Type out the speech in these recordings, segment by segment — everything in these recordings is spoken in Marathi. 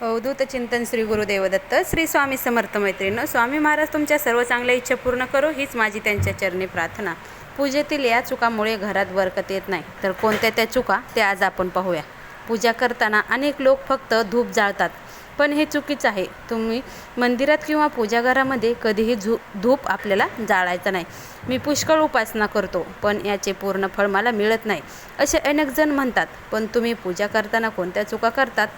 अवधूत चिंतन श्री गुरुदेवदत्त श्री स्वामी समर्थ मैत्रिणी स्वामी महाराज तुमच्या सर्व चांगल्या इच्छा पूर्ण करो हीच माझी त्यांच्या चरणी प्रार्थना. पूजेतील या चुकामुळे घरात बरकत येत नाही. तर कोणत्या त्या चुका ते आज आपण पाहूया. पूजा करताना अनेक लोक फक्त धूप जाळतात. पण हे चुकीचं आहे. तुम्ही मंदिरात किंवा पूजाघरामध्ये कधीही झू धूप आपल्याला जाळायचं नाही. मी पुष्कळ उपासना करतो पण याचे पूर्ण फळ मला मिळत नाही असे अनेक जण म्हणतात. पण तुम्ही पूजा करताना कोणत्या चुका करतात?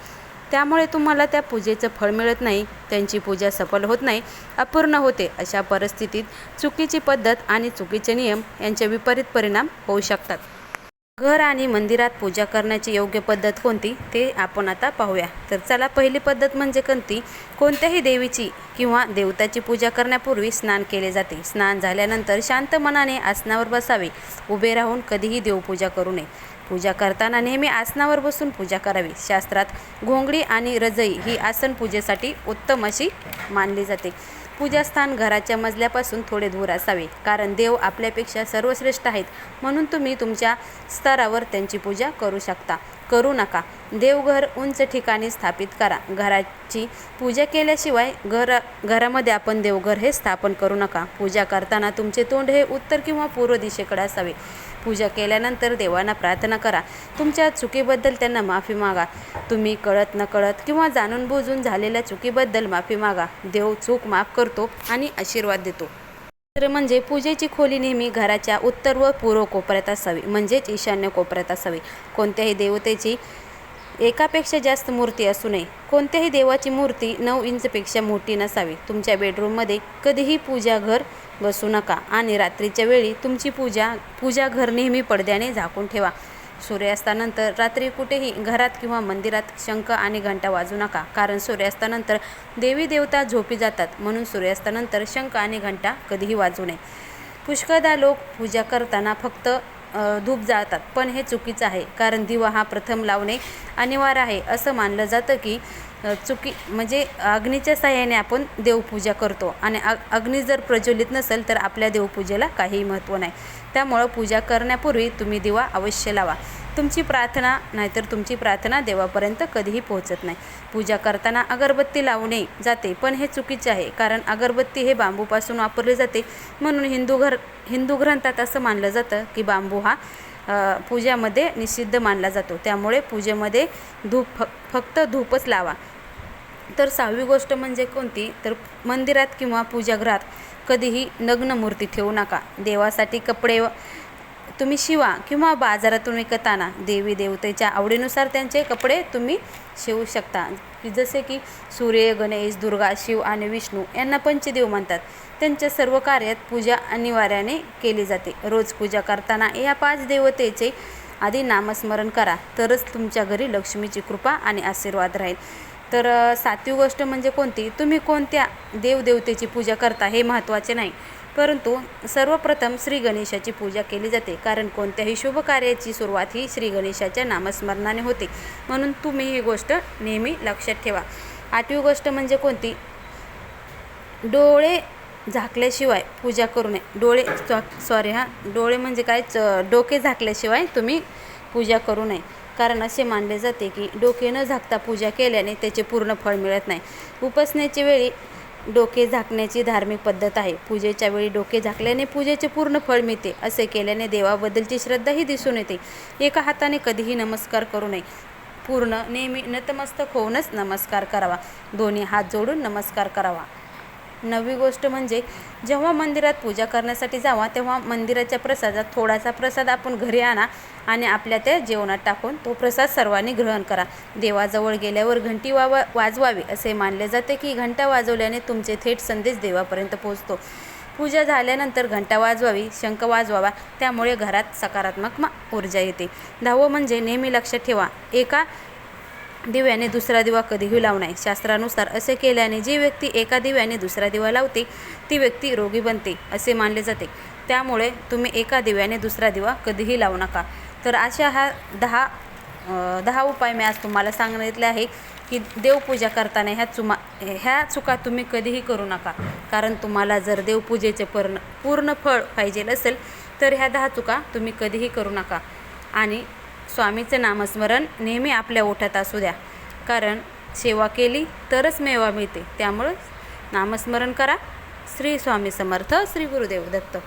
त्यामुळे तुम्हाला त्या पूजेचं फळ मिळत नाही त्यांची पूजा सफल होत नाही अपूर्ण होते अशा परिस्थितीत चुकीची पद्धत आणि चुकीचे नियम यांचे विपरीत परिणाम होऊ शकतात. घर आणि मंदिरात पूजा करण्याची योग्य पद्धत कोणती ते आपण आता पाहूया. तर चला पहिली पद्धत म्हणजे कोणती? कोणत्याही देवीची किंवा देवताची पूजा करण्यापूर्वी स्नान केले जाते. स्नान झाल्यानंतर शांत मनाने आसनावर बसावे. उभे राहून कधीही देवपूजा करू नये. पूजा करताना नेहमी आसनावर बसून पूजा करावी. शास्त्रात घोंगडी आणि रजई ही आसन पूजेसाठी उत्तम अशी मानली जाते. पूजास्थान घराच्या मजल्यापासून थोडे दूर असावे कारण देव आपल्यापेक्षा सर्वश्रेष्ठ आहेत म्हणून तुम्ही तुमच्या स्तरावर त्यांची पूजा करू शकता. करू नका. देवघर उंच ठिकाणी स्थापित करा. घराची पूजा केल्याशिवाय घर घरामध्ये आपण देवघर हे स्थापन करू नका. पूजा करताना तुमचे तोंड हे उत्तर किंवा पूर्व दिशेकडे असावे. पूजा केल्यानंतर देवांना प्रार्थना करा. तुमच्या चुकीबद्दल त्यांना माफी मागा. तुम्ही कळत नकळत किंवा जाणून बुजून झालेल्या चुकीबद्दल माफी मागा. देव चूक माफ करतो आणि आशीर्वाद देतो. दुसरं म्हणजे पूजेची खोली नेहमी घराच्या उत्तर व पूर्व कोपऱ्यात असावी. म्हणजेच ईशान्य कोपऱ्यात असावी. कोणत्याही देवतेची एकापेक्षा जास्त मूर्ती असू नये. कोणत्याही देवाची मूर्ती नऊ इंचपेक्षा मोठी नसावी. तुमच्या बेडरूममध्ये कधीही पूजाघर बसू नका आणि रात्रीच्या वेळी तुमची पूजा पूजाघर नेहमी पडद्याने झाकून ठेवा. सूर्यास्तानंतर रात्री कुठेही घरात किंवा मंदिरात शंख आणि घंटा वाजू नका कारण सूर्यास्तानंतर देवी देवता झोपी जातात म्हणून सूर्यास्तानंतर शंख आणि घंटा कधीही वाजू नये. पुष्कळदा लोक पूजा करताना फक्त धूप जाळतात. पण हे चुकीचं आहे. कारण दिवा हा प्रथम लावणे अनिवार्य आहे. असं मानलं जातं की चुकी म्हणजे अग्नीच्या साह्याने आपण देवपूजा करतो. आणि अग अग्नी जर प्रज्वलित नसेल तर आपल्या देवपूजेला काहीही महत्त्व नाही. त्यामुळं पूजा करण्यापूर्वी तुम्ही दिवा अवश्य लावा. तुमची प्रार्थना नाहीतर तुमची प्रार्थना देवापर्यंत कधीही पोहोचत नाही. पूजा करताना अगरबत्ती लावणे जाते पण हे चुकीचे आहे कारण अगरबत्ती हे बांबूपासून वापरले जाते. म्हणून हिंदू घर हिंदू ग्रंथात असं मानलं जातं की बांबू हा पूजेमध्ये पूजामध्ये निषिद्ध मानला जातो. त्यामुळे पूजेमध्ये धूप फ फक्त धूपच लावा. तर सहावी गोष्ट म्हणजे कोणती? तर मंदिरात किंवा पूजागृहात कधीही नग्न मूर्ती ठेवू नका. देवासाठी कपडे तुम्ही शिवा किंवा बाजारातून विकत आणा. देवी देवतेच्या आवडीनुसार त्यांचे कपडे तुम्ही शिवू शकता. की जसे की सूर्य गणेश दुर्गा शिव आणि विष्णू यांना पंचदेव म्हणतात. त्यांच्या सर्व कार्यात पूजा अनिवार्याने केली जाते. रोज पूजा करताना या पाच देवतेचे आधी नामस्मरण करा. तरच तुमच्या घरी लक्ष्मीची कृपा आणि आशीर्वाद राहील. तर सातवी गोष्ट म्हणजे कोणती? तुम्ही कोणत्या देवदेवतेची पूजा करता हे महत्त्वाचे नाही. परंतु सर्वप्रथम श्री गणेशाची पूजा केली जाते कारण कोणत्याही शुभ कार्याची सुरुवात ही श्री गणेशाच्या नामस्मरणाने होते. म्हणून तुम्ही ही गोष्ट नेहमी लक्षात ठेवा. आठवी गोष्ट म्हणजे कोणती? डोळे झाकल्याशिवाय पूजा करू नये. डोळे सॉरी हां. डोळे म्हणजे काय? च डोके झाकल्याशिवाय तुम्ही पूजा करू नये. कारण असे मानले जाते की डोके न झाकता पूजा केल्याने त्याचे पूर्ण फळ मिळत नाही. उपासनेच्या वेळी डोके झाकण्याची धार्मिक पद्धत आहे. पूजेच्या वेळी डोके झाकल्याने पूजेचे पूर्ण फळ मिळते असे केल्याने देवाबद्दलची श्रद्धाही दिसून येते. एका हाताने कधीही नमस्कार करू नये. पूर्ण नेहमी नतमस्तक होऊनच नमस्कार करावा. दोन्ही हात जोडून नमस्कार करावा. नववी गोष्ट म्हणजे जेव्हा मंदिरात पूजा करण्यासाठी जावा तेव्हा मंदिराच्या प्रसादात थोडासा प्रसाद आपण घरी आणा आणि आपल्या त्या जेवणात टाकून तो प्रसाद सर्वांनी ग्रहण करा. देवाजवळ गेल्यावर घंटी वावा वाजवावी असे मानले जाते की घंटा वाजवल्याने तुमचे थेट संदेश देवापर्यंत पोहोचतो. पूजा झाल्यानंतर घंटा वाजवावी शंख वाजवावा त्यामुळे घरात सकारात्मक मा ऊर्जा येते. दहावं म्हणजे नेहमी लक्षात ठेवा. एका दिव्याने दुसरा दिवा कधीही लावू नये. शास्त्रानुसार असे केल्याने जी व्यक्ती एका दिव्याने दुसरा दिवा लावते ती व्यक्ती रोगी बनते असे मानले जाते. त्यामुळे तुम्ही एका दिव्याने दुसरा दिवा कधीही लावू नका. तर अशा हा दहा दहा उपाय मी आज तुम्हाला सांगितले आहे की देवपूजा करताना ह्या चुमा ह्या चुका तुम्ही कधीही करू नका. कारण तुम्हाला जर देवपूजेचे पूर्ण पूर्ण फळ पाहिजे असेल तर ह्या दहा चुका तुम्ही कधीही करू नका. आणि स्वामीचे नामस्मरण नेहमी आपल्या ओठात असू द्या. कारण सेवा केली तरच मेवा मिळते. त्यामुळं नामस्मरण करा. श्री स्वामी समर्थ श्री गुरुदेव दत्त.